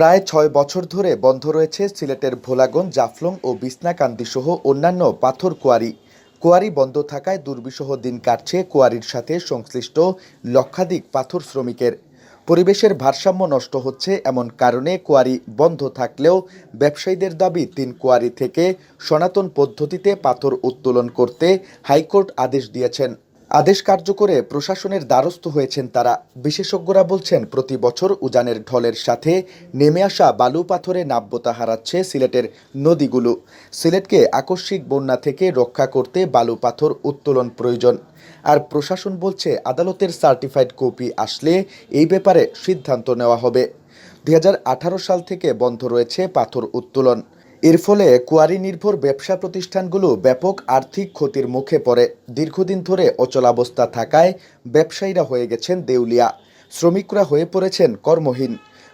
প্রায় ছয় বছর ধরে বন্ধ রয়েছে সিলেটের ভোলাগঞ্জ, জাফলং ও বিছনাকান্দি সহ অন্যান্য পাথর কোয়ারি। কোয়ারি বন্ধ থাকায় দুর্বিষহ দিন কাটছে কোয়ারির সাথে সংশ্লিষ্ট লক্ষাধিক পাথর শ্রমিকের। পরিবেশের ভারসাম্য নষ্ট হচ্ছে এমন কারণে কোয়ারি বন্ধ থাকলেও ব্যবসায়ীদের দাবি, তিন কোয়ারি থেকে সনাতন পদ্ধতিতে পাথর উত্তোলন করতে হাইকোর্ট আদেশ দিয়েছেন। আদেশ কার্যকরে প্রশাসনের দ্বারস্থ হয়েছেন তারা। বিশেষজ্ঞরা বলছেন, প্রতি বছর উজানের ঢলের সাথে নেমে আসা বালু পাথরে নাব্যতা হারাচ্ছে সিলেটের নদীগুলো। সিলেটকে আকস্মিক বন্যা থেকে রক্ষা করতে বালু পাথর উত্তোলন প্রয়োজন। আর প্রশাসন বলছে, আদালতের সার্টিফাইড কপি আসলে এই ব্যাপারে সিদ্ধান্ত নেওয়া হবে। দু হাজার আঠারো সাল থেকে বন্ধ রয়েছে পাথর উত্তোলন। এর ফলে কোয়ারি নির্ভর ব্যবসা প্রতিষ্ঠানগুলো ব্যাপক আর্থিক ক্ষতির মুখে পড়ে। দীর্ঘদিন ধরে অচলাবস্থা থাকায় ব্যবসায়ীরা হয়ে গেছেন দেউলিয়া। শ্রমিকরা হয়ে পড়েছেন কর্মহীন।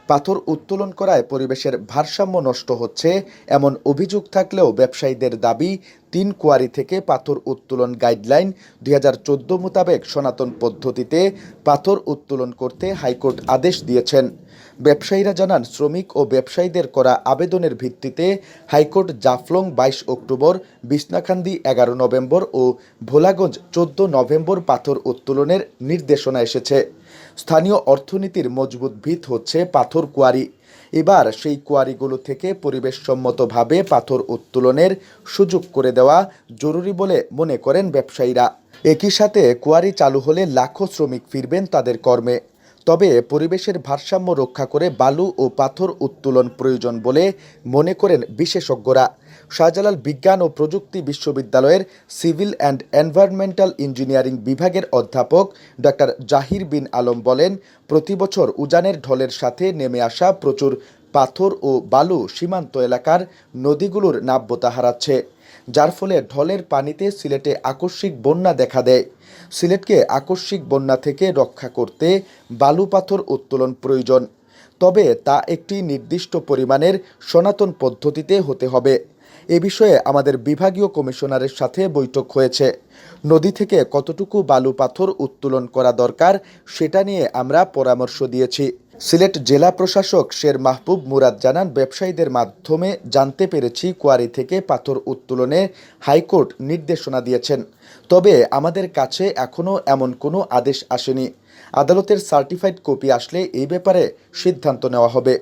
পাথর উত্তোলন করায় পরিবেশের ভারসাম্য নষ্ট হচ্ছে এমন অভিযোগ থাকলেও ব্যবসায়ীদের দাবি, তিন কোয়ারি থেকে পাথর উত্তোলন গাইডলাইন দুই হাজার চোদ্দ মোতাবেক সনাতন পদ্ধতিতে পাথর উত্তোলন করতে হাইকোর্ট আদেশ দিয়েছেন। ব্যবসায়ীরা জানান, শ্রমিক ও ব্যবসায়ীদের করা আবেদনের ভিত্তিতে হাইকোর্ট জাফলং বাইশ অক্টোবর বিছনাখান্দি এগারো নভেম্বর ও ভোলাগঞ্জ চোদ্দ নভেম্বর পাথর উত্তোলনের নির্দেশনা এসেছে। স্থানীয় অর্থনীতির মজবুত ভিত হচ্ছে পাথর কোয়ারি। এবার সেই কোয়ারিগুলো থেকে পরিবেশসম্মতভাবে পাথর উত্তোলনের সুযোগ করে দেওয়া জরুরি বলে মনে করেন ব্যবসায়ীরা। একই সাথে কোয়ারি চালু হলে লাখো শ্রমিক ফিরবেন তাদের কর্মে। তবে পরিবেশের ভারসাম্য রক্ষা করে বালু ও পাথর উত্তোলন প্রয়োজন বলে মনে করেন বিশেষজ্ঞরা। শাহজালাল বিজ্ঞান ও প্রযুক্তি বিশ্ববিদ্যালয়ের সিভিল অ্যান্ড এনভায়রনমেন্টাল ইঞ্জিনিয়ারিং বিভাগের অধ্যাপক ডক্টর জাহির বিন আলম বলেন প্রতি বছর উজানের ঢলের সাথে নেমে আসা প্রচুর পাথর ও বালু সীমান্ত এলাকার নদীগুলোর নাব্যতা হারাচ্ছে। যার ফলে ঢলের পানিতে সিলেটে আকস্মিক বন্যা দেখা দেয়। সিলেটকে আকস্মিক বন্যা থেকে রক্ষা করতে বালু পাথর উত্তোলন প্রয়োজন। তবে তা একটি নির্দিষ্ট পরিমাণের সনাতন পদ্ধতিতে হতে হবে। এ বিষয়ে আমাদের বিভাগীয় কমিশনারের সাথে বৈঠক হয়েছে। নদী থেকে কতটুকু বালু পাথর উত্তোলন করা দরকার সেটা নিয়ে আমরা পরামর্শ দিয়েছি। সিলেট জেলা প্রশাসক শের মাহবুব মুরাদ জানান, ব্যবসায়ীদের মাধ্যমে জানতে পেরেছি কোয়ারি থেকে পাথর উত্তোলনে হাইকোর্ট নির্দেশনা দিয়েছেন। তবে আমাদের কাছে এখনও এমন কোনো আদেশ আসেনি। আদালতের সার্টিফাইড কপি আসলে এই ব্যাপারে সিদ্ধান্ত নেওয়া হবে।